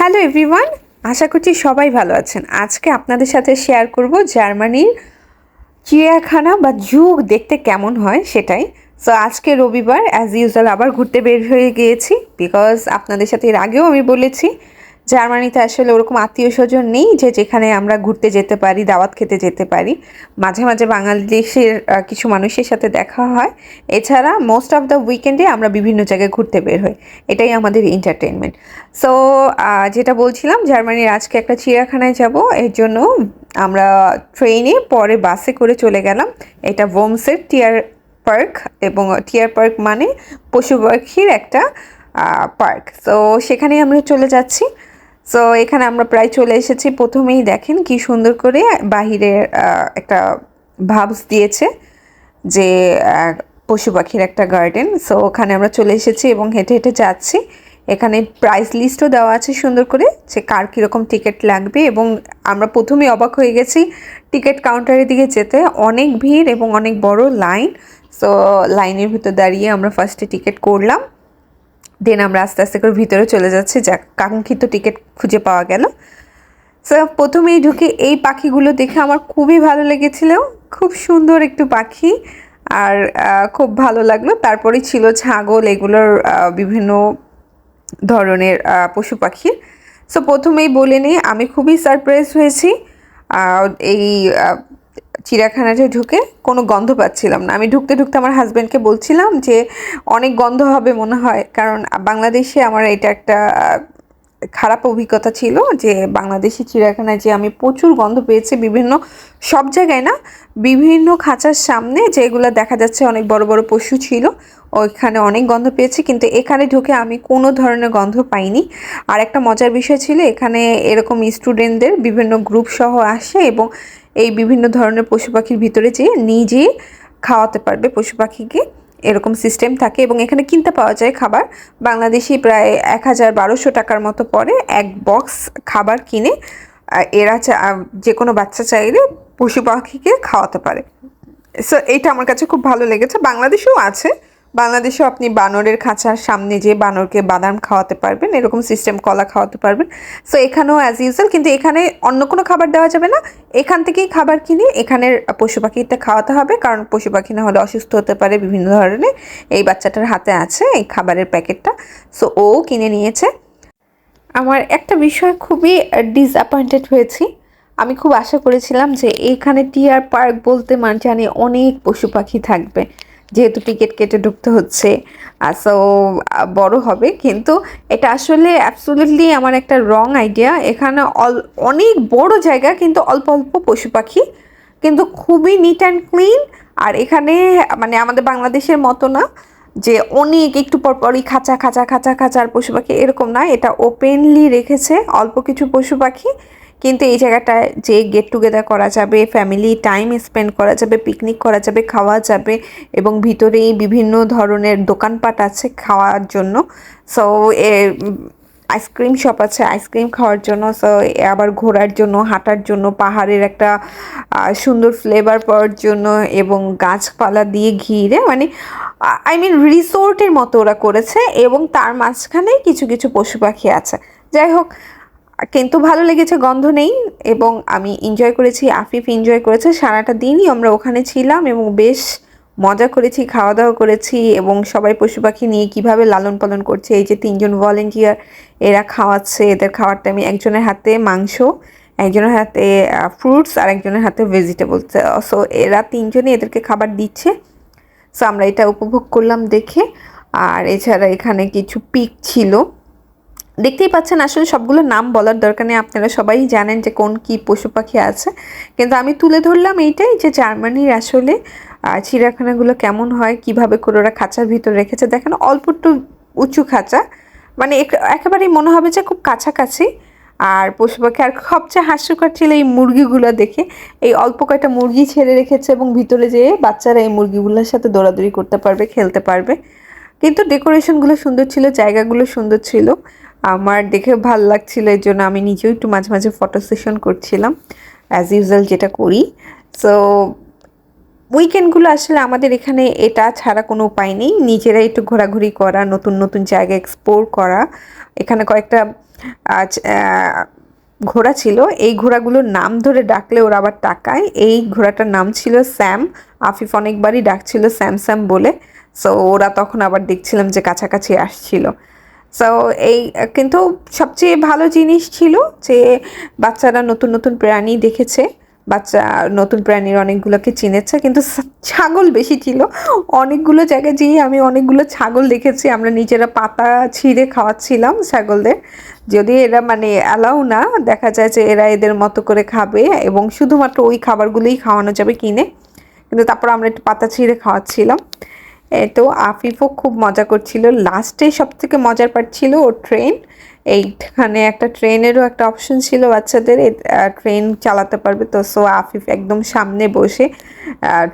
Hello everyone, আশা করছি সবাই ভালো আছেন। আজকে আপনাদের সাথে শেয়ার করব জার্মানির চিড়িয়াখানা বা জু দেখতে কেমন হয় সেটাই। সো আজকে রবিবার অ্যাজ ইউজুয়াল আবার ঘুরতে বের হয়ে গিয়েছি বিকজ আপনাদের সাথে এর আগেও আমি বলেছি জার্মানিতে আসলে ওরকম আত্মীয় স্বজন নেই যে যেখানে আমরা ঘুরতে যেতে পারি, দাওয়াত খেতে যেতে পারি। মাঝে মাঝে বাংলাদেশের কিছু মানুষের সাথে দেখা হয়। এছাড়া মোস্ট অফ দ্য উইকেন্ডে আমরা বিভিন্ন জায়গায় ঘুরতে বের হই। এটাই আমাদের এন্টারটেনমেন্ট সো যেটা বলছিলাম, জার্মানির আজকে একটা চিড়িয়াখানায় যাব। এর জন্য আমরা ট্রেনে পরে বাসে করে চলে গেলাম। এটা ভোমসের টিয়ার পার্ক এবং টিয়ার পার্ক মানে পশু পাখির একটা পার্ক তো সেখানে আমরা চলে যাচ্ছি। সো এখানে আমরা প্রায় চলে এসেছি। প্রথমেই দেখেন কি সুন্দর করে বাহিরের একটা ভাবস দিয়েছে যে পশু পাখির একটা গার্ডেন। সো ওখানে আমরা চলে এসেছি এবং হেঁটে হেঁটে যাচ্ছি। এখানে প্রাইস লিস্টও দেওয়া আছে সুন্দর করে যে, কার কীরকম টিকিট লাগবে এবং আমরা প্রথমেই অবাক হয়ে গেছি টিকিট কাউন্টারের দিকে যেতে। অনেক ভিড় এবং অনেক বড় লাইন। সো লাইনের ভিতর দাঁড়িয়ে আমরা ফার্স্টে টিকিট করলাম। দেন আমরা আস্তে আস্তে করে ভিতরে চলে যাচ্ছি, যাক, কাঙ্ক্ষিত টিকিট খুঁজে পাওয়া গেল। সো প্রথমেই ঢুকে এই পাখিগুলো দেখে আমার খুবই ভালো লেগেছিল, খুব সুন্দর একটু পাখি আর খুব ভালো লাগল। তারপরে ছিল ছাগল, এগুলোর বিভিন্ন ধরনের পশু পাখি। সো প্রথমেই বলে নিই, আমি খুবই সারপ্রাইজ হয়েছি। এই চিড়িয়াখানাতে ঢুকে কোনো গন্ধ পাচ্ছিলাম না। আমি ঢুকতে ঢুকতে আমার হাজব্যান্ডকে বলছিলাম যে, অনেক গন্ধ হবে মনে হয়। কারণ বাংলাদেশে আমার এটা একটা খারাপ অভিজ্ঞতা ছিল যে, বাংলাদেশি চিড়িয়াখানায় যে আমি প্রচুর গন্ধ পেয়েছি বিভিন্ন, সব জায়গায় না, বিভিন্ন খাঁচার সামনে যেগুলো দেখা যাচ্ছে অনেক বড় বড় পশু ছিল, ওইখানে অনেক গন্ধ পেয়েছি। কিন্তু এখানে ঢুকে আমি কোনো ধরনের গন্ধ পাইনি। আর একটা মজার বিষয় ছিল, এখানে এরকম স্টুডেন্টদের বিভিন্ন গ্রুপ সহ আসে এবং এই বিভিন্ন ধরনের পশু পাখির ভিতরে যেয়ে নিজে খাওয়াতে পারবে, পশু পাখিকে এরকম সিস্টেম থাকে এবং এখানে কিনতে পাওয়া যায় খাবার। বাংলাদেশি প্রায় এক হাজার বারোশো টাকার মতো পড়ে এক বক্স খাবার কিনে এরা যে কোনো বাচ্চা চাইলে পশু পাখিকে খাওয়াতে পারে। সো এইটা আমার কাছে খুব ভালো লেগেছে। বাংলাদেশেও আছে। বাংলাদেশেও আপনি বানরের খাঁচার সামনে যে বানরকে বাদাম খাওয়াতে পারবেন, এরকম সিস্টেম কলা খাওয়াতে পারবেন। সো এখানেও অ্যাজ ইউজুয়াল কিন্তু এখানে অন্য কোনো খাবার দেওয়া যাবে না। এখান থেকেই খাবার কিনে এখানের পশু পাখিটা খাওয়াতে হবে, কারণ পশু পাখি না হলে অসুস্থ হতে পারে বিভিন্ন ধরনের। এই বাচ্চাটার হাতে আছে এই খাবারের প্যাকেটটা। সো ও কিনে নিয়েছে। আমার একটা বিষয় খুবই ডিসঅ্যাপয়েন্টেড হয়েছি। আমি খুব আশা করেছিলাম যে এইখানে টিয়ার পার্ক বলতে মানে জানি অনেক পশু পাখি থাকবে। যেহেতু টিকিট কেটে ঢুকতে হচ্ছে সো বড় হবে। কিন্তু এটা আসলে অ্যাবসোলিউটলি আমার একটা রং আইডিয়া এখানে অল, অনেক বড় জায়গা কিন্তু অল্প অল্প পশু পাখি, কিন্তু খুবই নিট অ্যান্ড ক্লিন আর এখানে মানে আমাদের বাংলাদেশের মতো না, যে অনেক একটু পরপরই খাঁচা খাঁচা খাঁচা খাঁচার পশু পাখি এরকম না। এটা ওপেনলি রেখেছে অল্প কিছু পশু পাখি। কিন্তু এই জায়গাটায় যে গেট টুগেদার করা যাবে ফ্যামিলি টাইম স্পেন্ড করা যাবে পিকনিক করা যাবে, খাওয়া যাবে এবং ভিতরেই বিভিন্ন ধরনের দোকানপাট আছে খাওয়ার জন্য। So a ice cream shop আছে আইসক্রিম খাওয়ার জন্য। সো আবার ঘোরার জন্য, হাঁটার জন্য, পাহাড়ের একটা সুন্দর ফ্লেভার পাওয়ার জন্য এবং গাছপালা দিয়ে ঘিরে মানে আই মিন রিসোর্টের মতো ওরা করেছে এবং তার মাঝখানে কিছু কিছু পশু পাখি আছে। যাই হোক কিন্তু ভালো লেগেছে, গন্ধ নেই এবং আমি এনজয় করেছি, আফিফ এনজয় করেছে। সারাটা দিনই আমরা ওখানে ছিলাম এবং বেশ মজা করেছি খাওয়া দাওয়া করেছি এবং সবাই পশু পাখি নিয়ে কীভাবে লালন পালন করছে। এই যে তিনজন ভলেন্টিয়ার এরা খাওয়াচ্ছে, এদের খাওয়ার টাইমে একজনের হাতে মাংস, একজনের হাতে ফ্রুটস আর একজনের হাতে ভেজিটেবলস সো এরা তিনজনই এদেরকে খাবার দিচ্ছে। সো আমরা এটা উপভোগ করলাম দেখে। আর এছাড়া এখানে কিছু পিক ছিল। দেখতেই পাচ্ছেন, আসলে সবগুলো নাম বলার দরকার নেই। আপনারা সবাই জানেন যে কোন কি পশু পাখি আছে। কিন্তু আমি তুলে ধরলাম এইটাই যে জার্মানির আসলে চিড়িয়াখানাগুলো কেমন হয়, কীভাবে করে ওরা খাঁচার ভিতর রেখেছে। দেখেন, অল্প একটু উঁচু খাঁচা। মানে একেবারেই মনে হবে যে খুব কাছাকাছি। আর পশু পাখি, আর সবচেয়ে হাস্যকর ছিল এই মুরগিগুলো দেখে। এই অল্প কয়েকটা মুরগি ছেড়ে রেখেছে এবং ভিতরে যেয়ে বাচ্চারা এই মুরগিগুলোর সাথে দৌড়াদৌড়ি করতে পারবে, খেলতে পারবে। কিন্তু ডেকোরেশনগুলো সুন্দর ছিল, জায়গাগুলো সুন্দর ছিল। আমার দেখে ভালো লাগছিল, এর জন্য আমি নিজেও একটু মাঝে মাঝে ফটো সেশন করছিলাম অ্যাজ ইউজুয়াল যেটা করি। সো উইকেন্ডগুলো আসলে আমাদের এখানে এটা ছাড়া কোনো উপায় নেই, নিজেরাই একটু ঘোরাঘুরি করা, নতুন নতুন জায়গা এক্সপ্লোর করা। এখানে কয়েকটা ঘোড়া ছিল, এই ঘোড়াগুলোর নাম ধরে ডাকলে ওরা আবার টাকায় এই ঘোড়াটার নাম ছিল স্যাম, আফিফ অনেকবারই ডাকছিল স্যাম স্যাম বলে। সো ওরা তখন আবার দেখছিলাম যে কাছাকাছি আসছিল। সো এই কিন্তু সবচেয়ে ভালো জিনিস ছিল যে বাচ্চারা নতুন নতুন প্রাণী দেখেছে। বাচ্চা, নতুন প্রাণীর অনেকগুলোকে চিনেছে, কিন্তু ছাগল বেশি ছিল। অনেকগুলো জায়গায় যেয়ে আমি অনেকগুলো ছাগল দেখেছি, আমরা নিজেরা পাতা ছিঁড়ে খাওয়াচ্ছিলাম ছাগলদের। যদি এরা মানে অ্যালাউ না, দেখা যায় যে এরা এদের মতো করে খাবে এবং শুধুমাত্র ওই খাবারগুলোই খাওয়ানো যাবে কিনে, কিন্তু তারপর আমরা একটু পাতা ছিঁড়ে খাওয়াচ্ছিলাম। তো আফিফও খুব মজা করছিল। লাস্টে সব থেকে মজার পার্ট ছিল ওর ট্রেন এইখানে একটা ট্রেনেরও একটা অপশন ছিল বাচ্চাদের ট্রেন চালাতে পারবে। তো সো আফিফ একদম সামনে বসে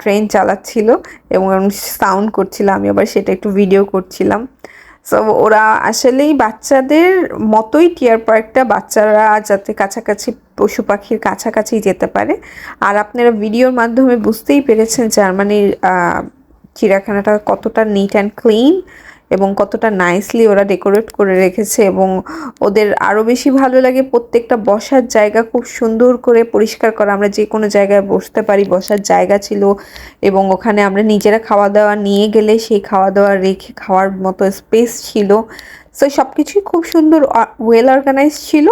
ট্রেন চালাচ্ছিল এবং সাউন্ড করছিল। আমি আবার সেটা একটু ভিডিও করছিলাম। সো ওরা আসলেই বাচ্চাদের মতোই টিয়ার পার্কটা বাচ্চারা যাতে কাছাকাছি পশু পাখির কাছাকাছি যেতে পারে। আর আপনারা ভিডিওর মাধ্যমে বুঝতেই পেরেছেন জার্মানির আহ, চিড়িয়াখানাটা কতটা নিট অ্যান্ড ক্লিন এবং কতটা নাইসলি ওরা ডেকোরেট করে রেখেছে এবং ওদের আরও বেশি ভালো লাগে প্রত্যেকটা বসার জায়গা খুব সুন্দর করে পরিষ্কার করা। আমরা যে কোনো জায়গায় বসতে পারি বসার জায়গা ছিল এবং ওখানে আমরা নিজেরা খাওয়া দাওয়া নিয়ে গেলে সেই খাওয়া দাওয়া রেখে খাওয়ার মতো স্পেস ছিল। সো সব কিছুই খুব সুন্দর ওয়েল অর্গানাইজ ছিল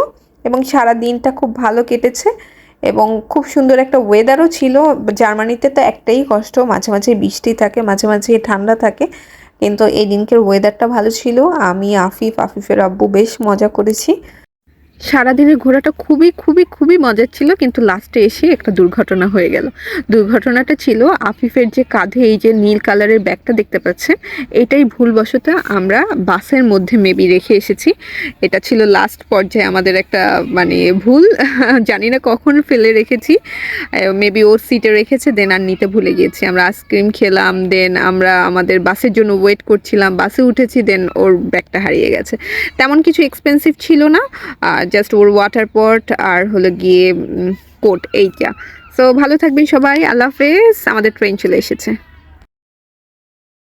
এবং সারা দিনটা খুব ভালো কেটেছে। এবং খুব সুন্দর একটা ওয়েদারও ছিল। জার্মানিতে তো একটাই কষ্ট, মাঝে মাঝে বৃষ্টি থাকে, মাঝে মাঝে ঠান্ডা থাকে। কিন্তু এই দিনকের ওয়েদারটা ভালো ছিল। আমি আফিফ, আফিফের আব্বু বেশ মজা করেছি। সারাদিনের ঘোরাটা খুবই খুবই খুবই মজার ছিল, কিন্তু লাস্টে এসে একটা দুর্ঘটনা হয়ে গেল। দুর্ঘটনাটা ছিল আফিফের যে কাঁধে এই যে নীল কালারের ব্যাগটা দেখতে পাচ্ছেন, এটাই ভুলবশত আমরা বাসের মধ্যে মেবি রেখে এসেছি। এটা ছিল লাস্ট পর্যায়ে আমাদের একটা মানে ভুল, জানি না কখন ফেলে রেখেছি। মেবি ওর সিটে রেখেছে দেন আর নিতে ভুলে গিয়েছি। আমরা আইসক্রিম খেলাম দেন আমরা আমাদের বাসের জন্য ওয়েট করছিলাম, বাসে উঠেছি দেন ওর ব্যাগটা হারিয়ে গেছে। তেমন কিছু এক্সপেন্সিভ ছিল না। জাস্ট ওর ওয়াটার পট আর হলো গিয়ে কোট এইটা। সো ভালো থাকবেন সবাই, আল্লাহ হাফেজ। আমাদের ট্রেন চলে এসেছে।